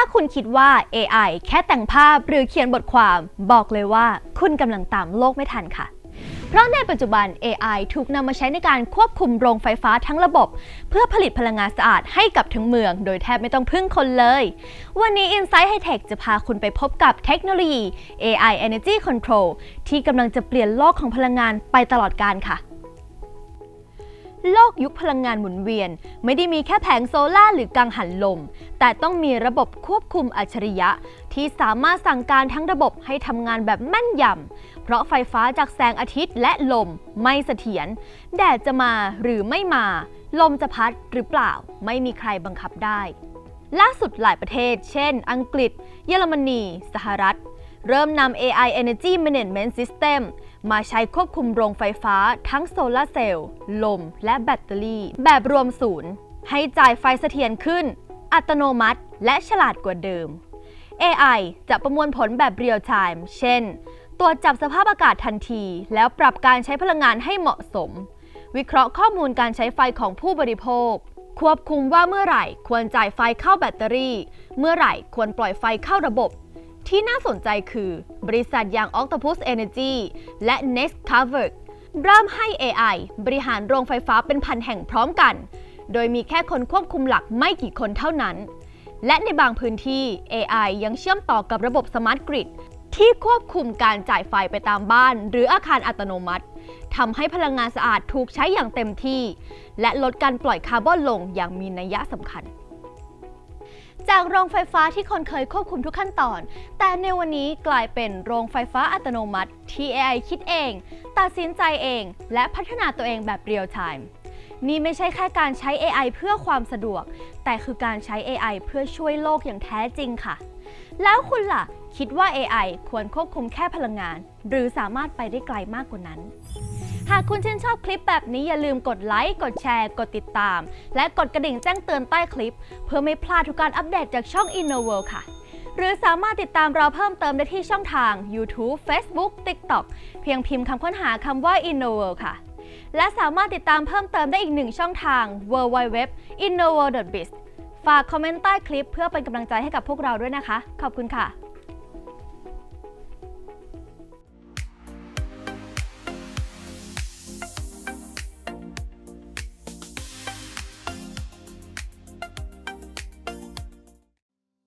ถ้าคุณคิดว่า AI แค่แต่งภาพหรือเขียนบทความบอกเลยว่าคุณกำลังตามโลกไม่ทันค่ะ เพราะในปัจจุบัน AI ถูกนำมาใช้ในการควบคุมโรงไฟฟ้าทั้งระบบ เพื่อผลิตพลังงานสะอาดให้กับทั้งเมือง โดยแทบไม่ต้องพึ่งคนเลย วันนี้ Insight High Tech จะพาคุณไปพบกับเทคโนโลยี AI Energy Control ที่กำลังจะเปลี่ยนโลกของพลังงานไปตลอดกาลค่ะ โลกยุคพลังงานหมุนเวียน ไม่ได้มีแค่แผงโซล่าหรือกังหันลม แต่ต้องมีระบบควบคุมอัจฉริยะ ที่สามารถสั่งการทั้งระบบให้ทำงานแบบแม่นยำ เพราะไฟฟ้าจากแสงอาทิตย์และลมไม่เสถียร แดดจะมาหรือไม่มา ลมจะพัดหรือเปล่า ไม่มีใครบังคับได้ ล่าสุดหลายประเทศ เช่น อังกฤษ เยอรมนี สหรัฐ เริ่มนำ AI Energy Management System มาใช้ควบคุมโรงไฟฟ้าทั้งโซลาเซลล์ ลม และแบตเตอรี่ แบบรวมศูนย์ ให้จ่ายไฟเสถียรขึ้น อัตโนมัติ และฉลาดกว่าเดิม AI จะประมวลผลแบบเรียลไทม์เช่น ตรวจจับสภาพอากาศทันที แล้วปรับการใช้พลังงานให้เหมาะสม วิเคราะห์ข้อมูลการใช้ไฟของผู้บริโภค ควบคุมว่าเมื่อไหร่ควรจ่ายไฟเข้าแบตเตอรี่ เมื่อไหร่ควรปล่อยไฟเข้าระบบ ที่น่าสนใจคือบริษัทอย่าง Octopus Energy และ Next Cover เริ่มให้ AI บริหารโรงไฟฟ้าเป็นพันแห่งพร้อมกัน โดยมีแค่คนควบคุมหลักไม่กี่คนเท่านั้น และในบางพื้นที่ AI ยังเชื่อมต่อกับระบบ Smart Grid ที่ควบคุมการจ่ายไฟไปตามบ้าน หรืออาคารอัตโนมัติทำให้พลังงานสะอาดถูกใช้อย่างเต็มที่ และลดการปล่อยคาร์บอนลงอย่างมีนัยสำคัญ จากโรงไฟฟ้าที่คนเคยควบคุมทุกขั้นตอน แต่ในวันนี้กลายเป็นโรงไฟฟ้าอัตโนมัติที่ AI คิดเอง ตัดสินใจเอง และพัฒนาตัวเองแบบเรียลไทม์นี่ไม่ใช่แค่การใช้ AI เพื่อความสะดวก แต่คือการใช้ AI เพื่อช่วยโลกอย่างแท้จริงค่ะ แล้วคุณล่ะ คิดว่า AI ควรควบคุมแค่พลังงาน หรือสามารถไปได้ไกลมากกว่านั้น หากคุณชื่นชอบคลิปแบบนี้อย่าลืมกดไลค์ กดแชร์ กดติดตาม และกดกระดิ่งแจ้งเตือนใต้คลิป เพื่อไม่พลาดทุกการอัปเดตจากช่อง InnoWorld ค่ะ หรือสามารถติดตามเราเพิ่มเติมได้ที่ช่องทาง YouTube Facebook TikTok เพียงพิมพ์คำค้นหาคำว่า InnoWorld ค่ะ และสามารถติดตามเพิ่มเติมได้อีกหนึ่งช่องทาง www.innoworld.biz ฝากคอมเมนต์ใต้คลิปเพื่อเป็นกำลังใจให้กับพวกเราด้วยนะคะ ขอบคุณค่ะ